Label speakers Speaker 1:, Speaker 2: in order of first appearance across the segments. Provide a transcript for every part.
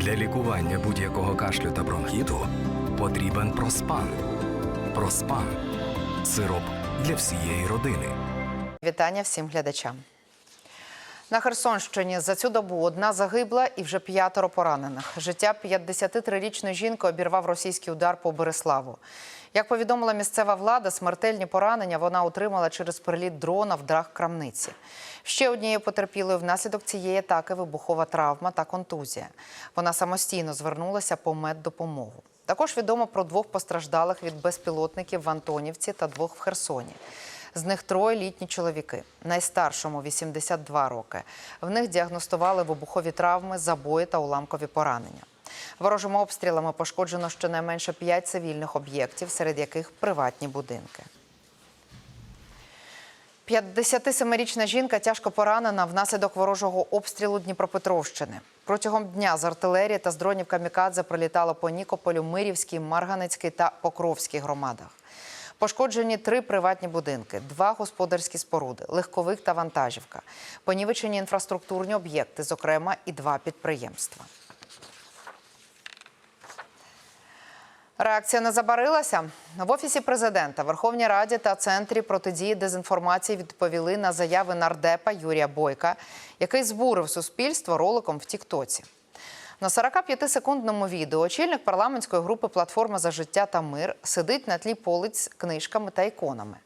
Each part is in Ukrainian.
Speaker 1: Для лікування будь-якого кашлю та бронхіту потрібен проспан. Проспан сироп для всієї родини.
Speaker 2: Вітання всім глядачам. На Херсонщині за цю добу одна загибла і вже п'ятеро поранених. Життя 53-річної жінки обірвав російський удар по Береславу. Як повідомила місцева влада, смертельні поранення вона отримала через приліт дрона в дах крамниці. Ще однією потерпілою внаслідок цієї атаки вибухова травма та контузія. Вона самостійно звернулася по меддопомогу. Також відомо про двох постраждалих від безпілотників в Антонівці та двох в Херсоні. З них троє літні чоловіки, найстаршому 82 роки. В них діагностували вибухові травми, забої та уламкові поранення. Ворожими обстрілами пошкоджено щонайменше 5 цивільних об'єктів, серед яких приватні будинки. 57-річна жінка тяжко поранена внаслідок ворожого обстрілу Дніпропетровщини. Протягом дня з артилерії та з дронів камікадзе прилітало по Нікополю, Мирівській, Марганецькій та Покровській громадах. Пошкоджені три приватні будинки, два господарські споруди, легковик та вантажівка. Понівечені інфраструктурні об'єкти, зокрема, і два підприємства. Реакція не забарилася. В офісі президента, Верховній Раді та центрі протидії дезінформації відповіли на заяви нардепа Юрія Бойка, який збурив суспільство роликом в Тіктоці. На 45-секундному відео очільник парламентської групи Платформа за життя та мир сидить на тлі полиць книжками та іконами.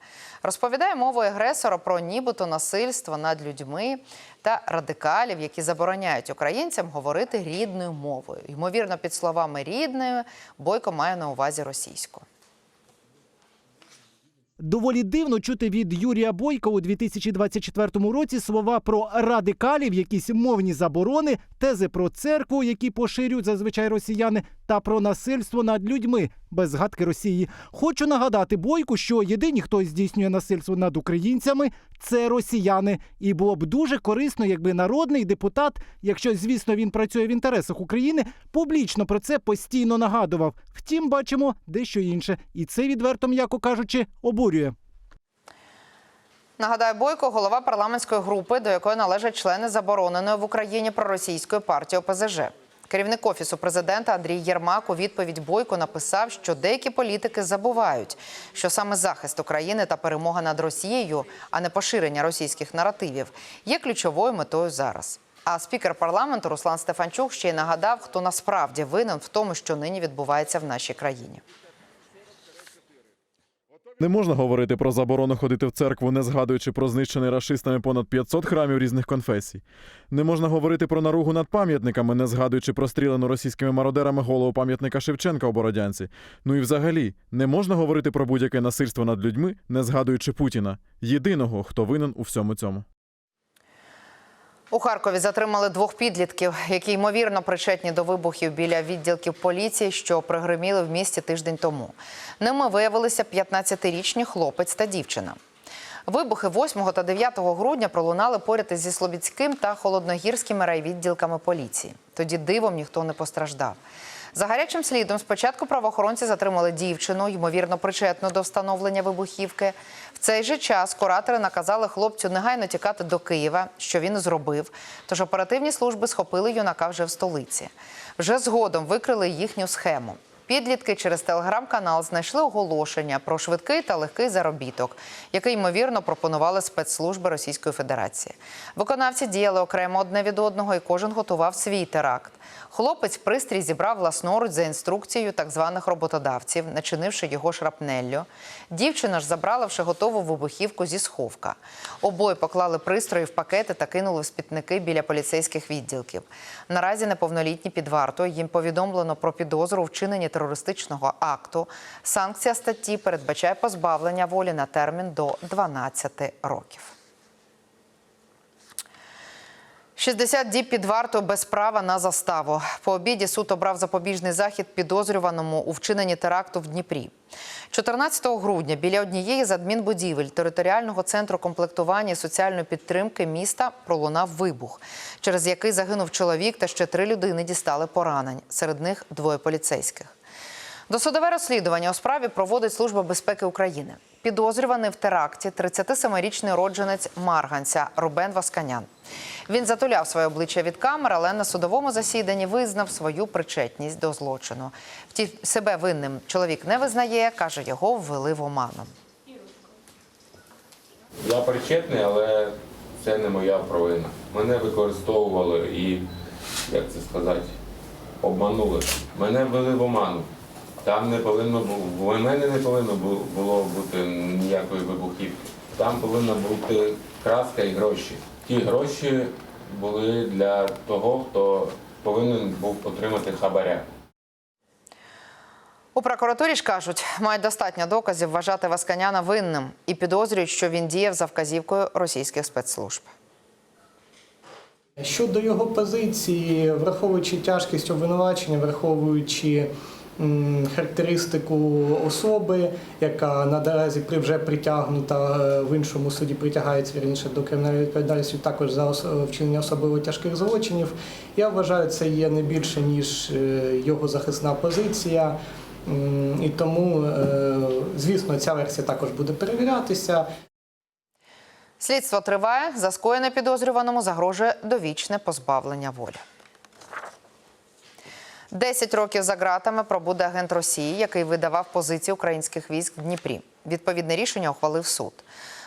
Speaker 2: Розповідає мову агресора про нібито насильство над людьми та радикалів, які забороняють українцям говорити рідною мовою. Ймовірно, під словами рідною Бойко має на увазі російську.
Speaker 3: Доволі дивно чути від Юрія Бойка у 2024 році слова про радикалів, якісь мовні заборони, тези про церкву, які поширюють зазвичай росіяни, та про насильство над людьми без згадки Росії. Хочу нагадати Бойку, що єдині, хто здійснює насильство над українцями, це росіяни. І було б дуже корисно, якби народний депутат, якщо звісно він працює в інтересах України, публічно про це постійно нагадував. Втім, бачимо дещо інше, і це відверто, м'яко кажучи, обурює.
Speaker 2: Нагадаю, Бойко голова парламентської групи, до якої належать члени забороненої в Україні проросійської партії ОПЗЖ. Керівник офісу президента Андрій Єрмак у відповідь Бойко написав, що деякі політики забувають, що саме захист України та перемога над Росією, а не поширення російських наративів, є ключовою метою зараз. А спікер парламенту Руслан Стефанчук ще й нагадав, хто насправді винен в тому, що нині відбувається в нашій країні.
Speaker 4: Не можна говорити про заборону ходити в церкву, не згадуючи про знищений рашистами понад 500 храмів різних конфесій. Не можна говорити про наругу над пам'ятниками, не згадуючи про стрілену російськими мародерами голову пам'ятника Шевченка у Бородянці. Ну і взагалі, не можна говорити про будь-яке насильство над людьми, не згадуючи Путіна, єдиного, хто винен у всьому цьому.
Speaker 2: У Харкові затримали двох підлітків, які ймовірно причетні до вибухів біля відділків поліції, що пригриміли в місті тиждень тому. Ними виявилися 15-річні хлопець та дівчина. Вибухи 8 та 9 грудня пролунали поряд зі Слобідським та Холодногірськими райвідділками поліції. Тоді дивом ніхто не постраждав. За гарячим слідом спочатку правоохоронці затримали дівчину, ймовірно, причетну до встановлення вибухівки. Цей же час куратори наказали хлопцю негайно тікати до Києва, що він зробив. Тож оперативні служби схопили юнака вже в столиці. Вже згодом викрили їхню схему. Підлітки через телеграм-канал знайшли оголошення про швидкий та легкий заробіток, який ймовірно пропонували спецслужби Російської Федерації. Виконавці діяли окремо одне від одного, і кожен готував свій теракт. Хлопець пристрій зібрав власноруч за інструкцією так званих роботодавців, начинивши його шрапнеллю. Дівчина ж забрала вже готову вибухівку зі сховка. Обоє поклали пристрої в пакети та кинули в спітники біля поліцейських відділків. Наразі неповнолітні під вартою. Їм повідомлено про підозру у вчиненні терористичного акту. Санкція статті передбачає позбавлення волі на термін до 12 років. 60 діб під вартою без права на заставу. По обіді суд обрав запобіжний захід підозрюваному у вчиненні теракту в Дніпрі. 14 грудня біля однієї з адмінбудівель територіального центру комплектування і соціальної підтримки міста пролунав вибух, через який загинув чоловік та ще три людини дістали поранень. Серед них двоє поліцейських. Досудове розслідування у справі проводить Служба безпеки України. Підозрюваний в теракті 37-річний родженець Марганця Рубен Васканян. Він затуляв своє обличчя від камер, але на судовому засіданні визнав свою причетність до злочину. Втім, себе винним чоловік не визнає, каже, його ввели в оману.
Speaker 5: Я причетний, але це не моя провина. Мене використовували і, як це сказати, обманули. Мене ввели в оману. Там не повинно було, в мене не повинно бу- було бути ніякої вибухівки. Там повинна бути краска і гроші. Ті гроші були для того, хто повинен був отримати хабаря.
Speaker 2: У прокуратурі ж кажуть, мають достатньо доказів вважати Васканяна винним і підозрюють, що він діяв за вказівкою російських спецслужб.
Speaker 6: Щодо його позиції, враховуючи тяжкість обвинувачення, враховуючи характеристику особи, яка наразі вже притягнута е, в іншому суді притягається вірніше до кримінальної відповідальності також за е, вчинення особливо тяжких злочинів. Я вважаю, це є не більше ніж е, його захисна позиція. І тому, звісно, ця версія також буде перевірятися.
Speaker 2: Слідство триває. За скоєне підозрюваному загрожує довічне позбавлення волі. Десять років за ґратами пробуде агент Росії, який видавав позиції українських військ в Дніпрі. Відповідне рішення ухвалив суд.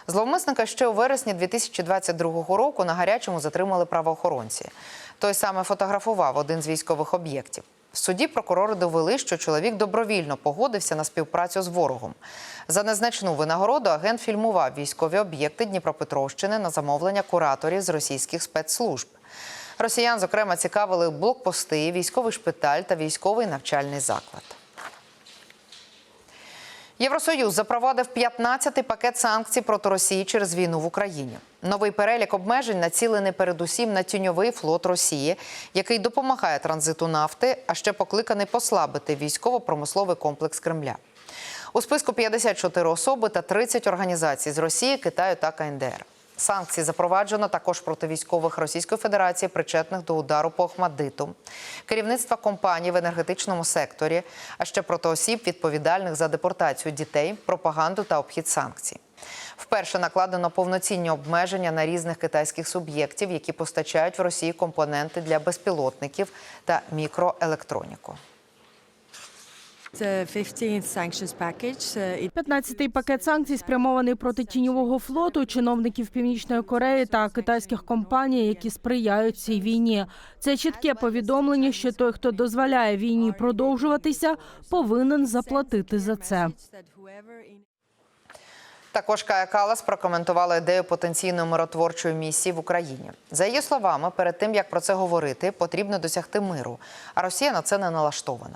Speaker 2: Зловмисника ще у вересні 2022 року на гарячому затримали правоохоронці. Той саме фотографував один з військових об'єктів. В суді прокурори довели, що чоловік добровільно погодився на співпрацю з ворогом. За незначну винагороду агент фільмував військові об'єкти Дніпропетровщини на замовлення кураторів з російських спецслужб. Росіян, зокрема, цікавили блокпости, військовий шпиталь та військовий навчальний заклад. Євросоюз запровадив 15-й пакет санкцій проти Росії через війну в Україні. Новий перелік обмежень націлений передусім на тіньовий флот Росії, який допомагає транзиту нафти, а ще покликаний послабити військово-промисловий комплекс Кремля. У списку 54 особи та 30 організацій з Росії, Китаю та КНДР. Санкції запроваджено також проти військових Російської Федерації, причетних до удару по Охмаддиту, керівництва компаній в енергетичному секторі, а ще проти осіб, відповідальних за депортацію дітей, пропаганду та обхід санкцій. Вперше накладено повноцінні обмеження на різних китайських суб'єктів, які постачають в Росії компоненти для безпілотників та мікроелектроніку.
Speaker 7: 15-й пакет санкцій спрямований проти тіньового флоту, чиновників Північної Кореї та китайських компаній, які сприяють цій війні. Це чітке повідомлення, що той, хто дозволяє війні продовжуватися, повинен заплатити за це.
Speaker 2: Також Кая Калас прокоментувала ідею потенційної миротворчої місії в Україні. За її словами, перед тим як про це говорити, потрібно досягти миру. А Росія на це не налаштована.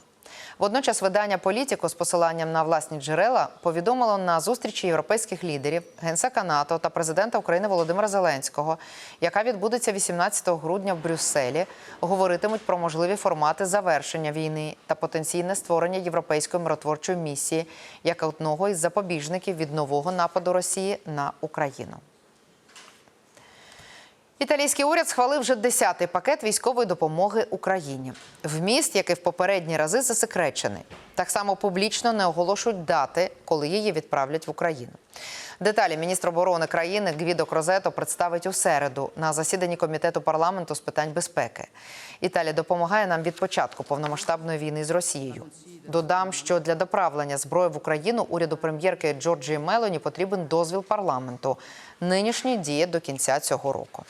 Speaker 2: Водночас видання Політіко з посиланням на власні джерела повідомило на зустрічі європейських лідерів, генсека НАТО та президента України Володимира Зеленського, яка відбудеться 18 грудня в Брюсселі, говоритимуть про можливі формати завершення війни та потенційне створення європейської миротворчої місії як одного із запобіжників від нового нападу Росії на Україну. Італійський уряд схвалив вже 10-й пакет військової допомоги Україні. Вміст, який в попередні рази засекречений. Так само публічно не оголошують дати, коли її відправлять в Україну. Деталі міністр оборони країни Гвідо Крозето представить у середу на засіданні комітету парламенту з питань безпеки. Італія допомагає нам від початку повномасштабної війни з Росією. Додам, що для доправлення зброї в Україну уряду прем'єрки Джорджії Мелоні потрібен дозвіл парламенту. Нинішній діє до кінця цього року.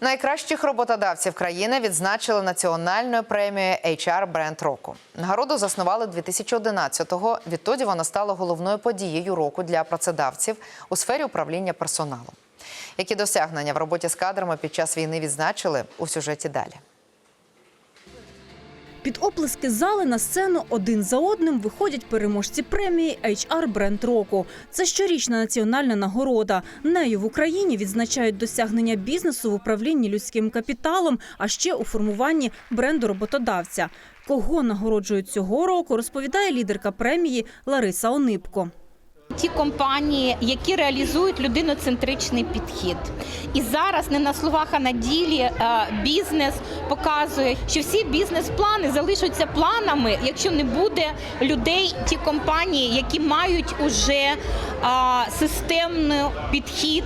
Speaker 2: Найкращих роботодавців країни відзначили національною премією HR Бренд року. Нагороду заснували 2011-го. Відтоді вона стала головною подією року для працедавців у сфері управління персоналом. Які досягнення в роботі з кадрами під час війни відзначили у сюжеті далі.
Speaker 8: Під оплески зали на сцену один за одним виходять переможці премії HR Бренд року. Це щорічна національна нагорода. Нею в Україні відзначають досягнення бізнесу в управлінні людським капіталом, а ще у формуванні бренду роботодавця. Кого нагороджують цього року, розповідає лідерка премії Лариса Онипко.
Speaker 9: Ті компанії, які реалізують людиноцентричний підхід. І зараз не на словах, а на ділі е, бізнес показує, що всі бізнес-плани залишаться планами, якщо не буде людей, ті компанії, які мають уже е, системний підхід,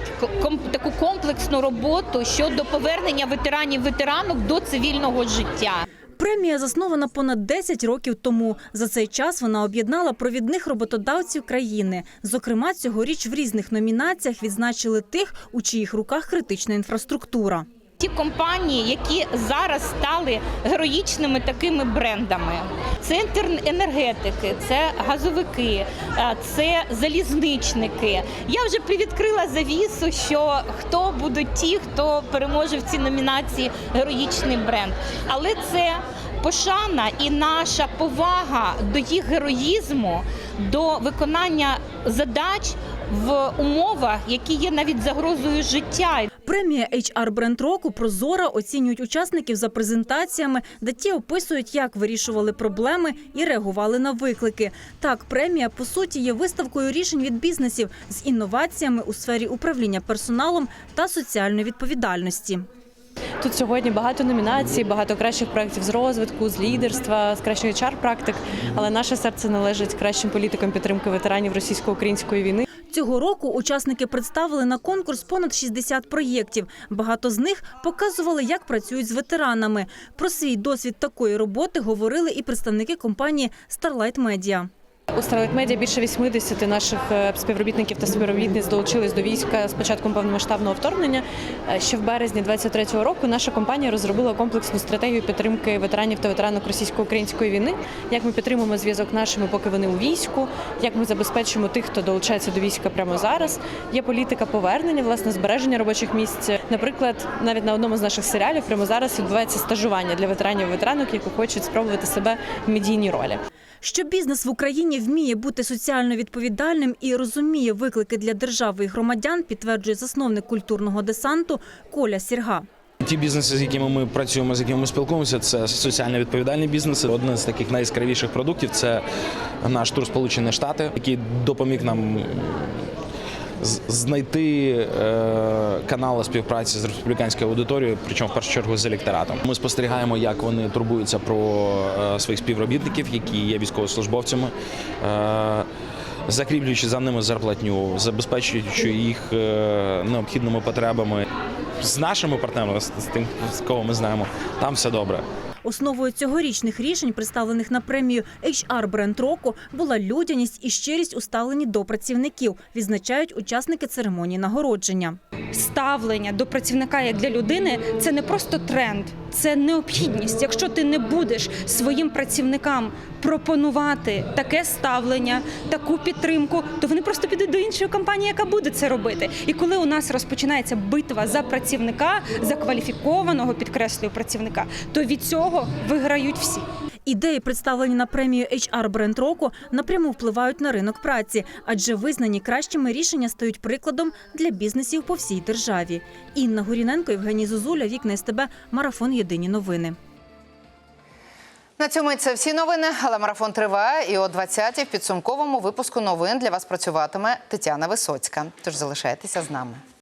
Speaker 9: таку комплексну роботу щодо повернення ветеранів ветеранок до цивільного життя.
Speaker 8: Премія заснована понад 10 років тому. За цей час вона об'єднала провідних роботодавців країни. Зокрема, цьогоріч в різних номінаціях відзначили тих, у чиїх руках критична інфраструктура.
Speaker 9: Ті компанії, які зараз стали героїчними такими брендами, це енергетики, це газовики, е, це залізничники. Я вже привідкрила завісу, що хто будуть ті, хто переможе в цій номінації героїчний бренд. Але це пошана і наша повага до їх героїзму, до виконання задач в умовах, які є навіть загрозою життя.
Speaker 8: Премія HR бренд року Прозора оцінюють учасників за презентаціями, де ті описують, як вирішували проблеми і реагували на виклики. Так, премія по суті є виставкою рішень від бізнесів з інноваціями у сфері управління персоналом та соціальної відповідальності.
Speaker 10: Тут сьогодні багато номінацій, багато кращих проєктів з розвитку, з лідерства, з кращих hr практик. Але наше серце належить кращим політикам підтримки ветеранів російсько-української війни.
Speaker 8: Цього року учасники представили на конкурс понад 60 проєктів. Багато з них показували, як працюють з ветеранами. Про свій досвід такої роботи говорили і представники компанії Starlight Media.
Speaker 10: У Media більше 80 наших е, співробітників та співробітниць долучились до війська з початком повномасштабного вторгнення. Е, Ще в березні 23-го року наша компанія розробила комплексну стратегію підтримки ветеранів та ветеранок російсько-української війни. Як ми підтримуємо зв'язок нашими, поки вони у війську, як ми забезпечимо тих, хто долучається до війська прямо зараз. Є політика повернення, власне, збереження робочих місць. Наприклад, навіть на одному з наших серіалів прямо зараз відбувається стажування для ветеранів і ветеранок, які хочуть спробувати себе в медійній ролі.
Speaker 8: Що бізнес в Україні вміє бути соціально відповідальним і розуміє виклики для держави і громадян, підтверджує засновник культурного десанту Коля Сірга.
Speaker 11: Ті бізнеси, з якими ми працюємо, з якими ми спілкуємося, це соціально відповідальні бізнеси. Один з таких найяскравіших продуктів це наш тур Сполучені Штати, який допоміг нам знайти е, канали співпраці з республіканською аудиторією, причому в першу чергу з електоратом. Ми спостерігаємо, як вони турбуються про е, своїх співробітників, які є військовослужбовцями. Е, Закріплюючи за ними зарплатню, забезпечуючи їх необхідними потребами з нашими партнерами, з тим, з кого ми знаємо, там все добре.
Speaker 8: Основою цьогорічних рішень, представлених на премію HR бренд року, була людяність і щирість у ставленні до працівників, відзначають учасники церемонії нагородження.
Speaker 12: ставлення до працівника як для людини це не просто тренд, це необхідність. Якщо ти не будеш своїм працівникам пропонувати таке ставлення, таку підтримку, то вони просто підуть до іншої компанії, яка буде це робити. І коли у нас розпочинається битва за працівника, за кваліфікованого підкреслюю працівника, то від цього виграють всі.
Speaker 8: Ідеї, представлені на премію HR бренд року, напряму впливають на ринок праці, адже визнані кращими рішення стають прикладом для бізнесів по всій державі. Інна Гуріненко, Євгеній Зозуля, Вікна СТБ, Марафон Єдині новини.
Speaker 2: На цьому це всі новини, але марафон триває. І о 20-й в підсумковому випуску новин для вас працюватиме Тетяна Висоцька. Тож залишайтеся з нами.